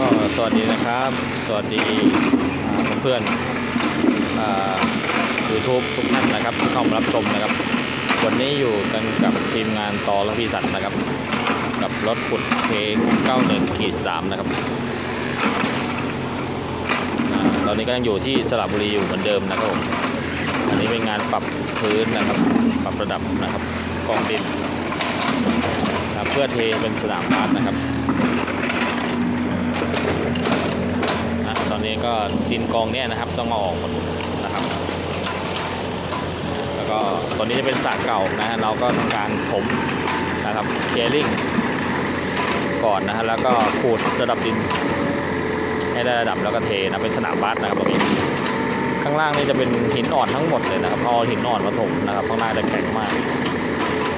ก็สวัสดีนะครับ สวัสดีเพื่อนยูทูบทุกท่านนะครับที่เข้ามารับชมนะครับ วันนี้อยู่กันกับทีมงานต่อและพิสัตนะครับ กับรถขุดเค91ขีด3นะครับอตอนนี้ก็ยังอยู่ที่สระบุรีอยู่เหมือนเดิมนะครับผมอันนี้เป็นงานปรับพื้นนะครับ ปรับระดับนะครับกองดินเพื่อเทเป็นสนามบาสนะครับ ก็ดินกองเนี่ยนะครับต้องเอาออกหมดนะครับ แล้วก็ตัวนี้จะเป็นสระเก่านะฮะเราก็ทำการถมนะครับเคลิ่งก่อนนะฮะแล้วก็ขูดระดับดิน ให้ได้ระดับแล้วก็เทนะเป็นสนามบาสนะครับตรงนี้ข้างล่างนี่จะเป็นหินอ่อนทั้งหมดเลยนะครับเอาหินอ่อนมาถมนะครับข้างล่างจะแข็งมาก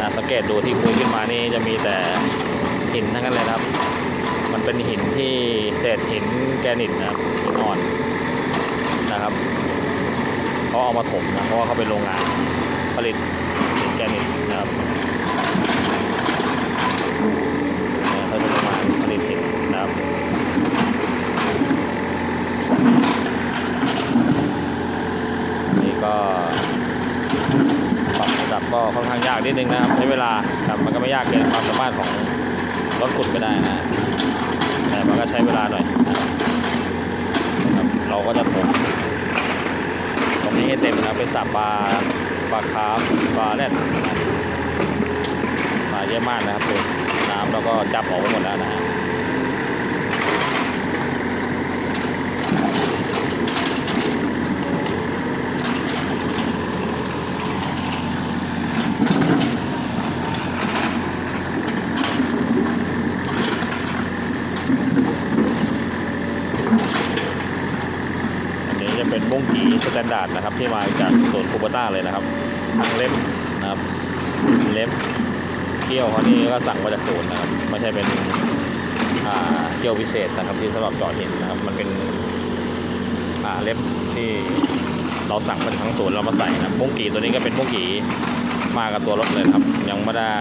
นะสังเกตดูที่คุยขึ้นมานี่จะมีแต่หินทั้งนั้นเลยครับ มันเป็นหินที่เศษหินแกรนิตนะครับ นอ่อนนะครับเขาเอามาถมนะเพราะว่าเขาเป็นโรงงานผลิตหินแกรนิตนะครับเขาเป็นโรงงานผลิตหินนะครับนี่ก็ปรับระดับก็ค่อนข้างยากนิดนึงนะครับใช้เวลาครับมันก็ไม่ยากเกินความสามารถของรถขุดไม่ได้นะแต่มันก็ใช้เวลาหน่อย ก็จะถมตรงนี้ให้เต็มนะเป็นสับปลาปลาคาร์ฟปลาแรดนะปลาเยอะมากนะครับน้ำแล้วก็จับออกไปหมดแล้วนะฮะ เป็นบุ้งกีสแตนดาร์ดนะครับที่มาจากสวนคูเปต้าเลยนะครับทั้งเล็บนะครับเล็บเกี้ยวเขานี่ก็สั่งมาจากศูนย์นะครับไม่ใช่เป็นเกี้ยวพิเศษนะครับที่สำหรับเจาะหินนะครับมันเป็นเล็บที่เราสั่งมาจากทั้งศูนย์เรามาใส่นะบุ้งกีตัวนี้ก็เป็นบุ้งกีมากับตัวรถเลยครับ ยังไม่ได้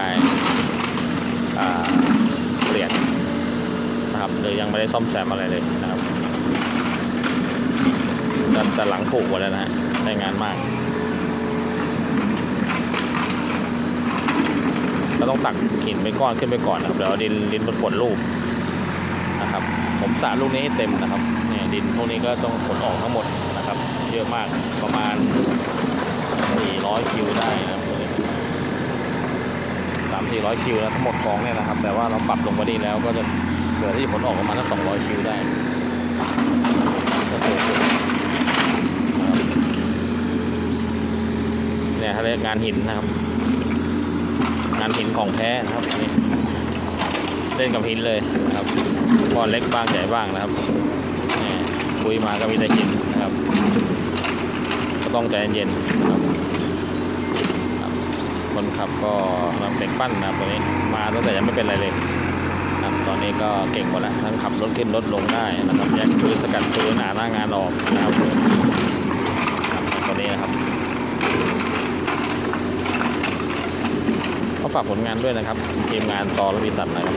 เปลี่ยนนะครับหรือยังไม่ได้ซ่อมแซมอะไรเลยนะครับ แต่แต่หลังผูกหมดแล้วนะฮะได้งานมากก็ต้องตักหินเป็นก้อนขึ้นไปก่อนนะครับเดี๋ยวดินดินบนผลลูกนะครับ ผมสระลูกนี้ให้เต็มนะครับเนี่ยดินพวกนี้ก็ต้องขนออกทั้งหมดนะครับ เยอะมากประมาณ 400 คิวได้นะครับสามสี่ร้อยคิวแล้วทั้งหมดกองเนี่ยนะครับ แต่ว่าเราปรับลงมาดีแล้วก็จะเหลือที่ผลออกประมาณสัก200คิวได้ก็ถูกสุดนะครับเนี่ยเขาเรียกงานหินนะครับ งานหินของแท้นะครับอันนี้เล่นกับหินเลยนะครับก้อนเล็กบ้างใหญ่บ้างนะครับคุยมาก็มีแต่หินนะครับ ก็ต้องใจเย็นนะครับคนขับก็นำเด็กปั้นนะครับตัวนี้มาตั้งแต่ยังไม่เป็นอะไรเลยนะครับตอนนี้ก็เก่งหมดแล้วทั้งขับรถขึ้นรถลงได้นะครับแยกปืนสกัดปืนหาหน้างานออกนะครับครับตัวนี้นะครับ ก็ ฝากผลงานด้วยนะครับทีมงานต่อและมีสัตว์นะครับ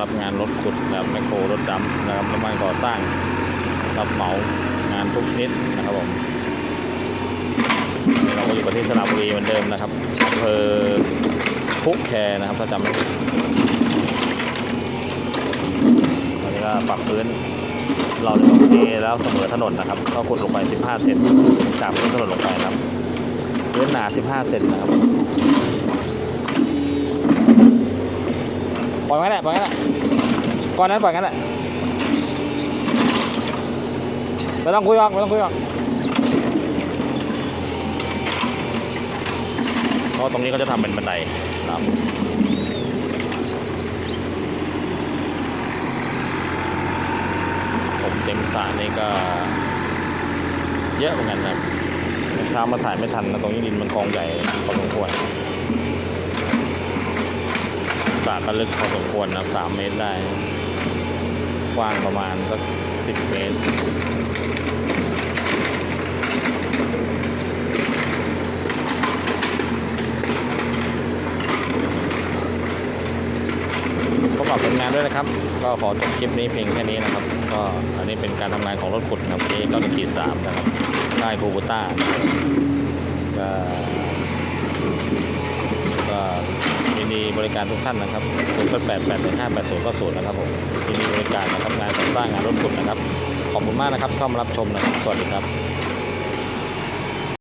รับงานรถขุดนะครับแมคโครรถดำนะครับน้ำมันก่อสร้างรับเหมางานทุกชนิดนะครับผมเราก็อยู่กับที่สระบุรีเหมือนเดิมนะครับอำเภอพุกแคนะครับถ้าจำไม่ผิดตอนนี้ก็ปรับพื้น เราจะต้องเทแล้วเสมอถนนนะครับก็ขุดลงไป 15 เซนจากพื้นถนนลงไปครับ พื้นหนา 15 เซนนะครับ ปล่อยงั้นแหละปล่อยงั้นแหละก่อนนั้นปล่อยงั้นแหละไม่ต้องคุยหรอกไม่ต้องคุยหรอกเพราะตรงนี้ก็จะทำเป็นบันไดนะครับผมเต็มสระนี่ก็เยอะเหมือนกันนะครับ เช้ามาถ่ายไม่ทันนะตรงนี้ดินมันกองใหญ่พอสมควรสระก็ลึกพอสมควรนะสามเมตรได้กว้างประมาณสักสิบเมตรก็ประกอบผลงานด้วยนะครับ ก็ขอจบคลิปนี้เพียงแค่นี้นะครับ ก็อันนี้เป็นการทำงานของรถขุดนะครับเอเก้าหนึ่งขีดสามนะครับ ค่ายคูบูต้าก็ก็ยินดีบริการทุกท่านนะครับ0 8 8 1 5 8 0 9 0นะครับผมยินดีบริการนะครับงานก่อสร้างงานรถขุดนะครับ ขอบคุณมากนะครับเข้ามารับชมนะครับ สวัสดีครับ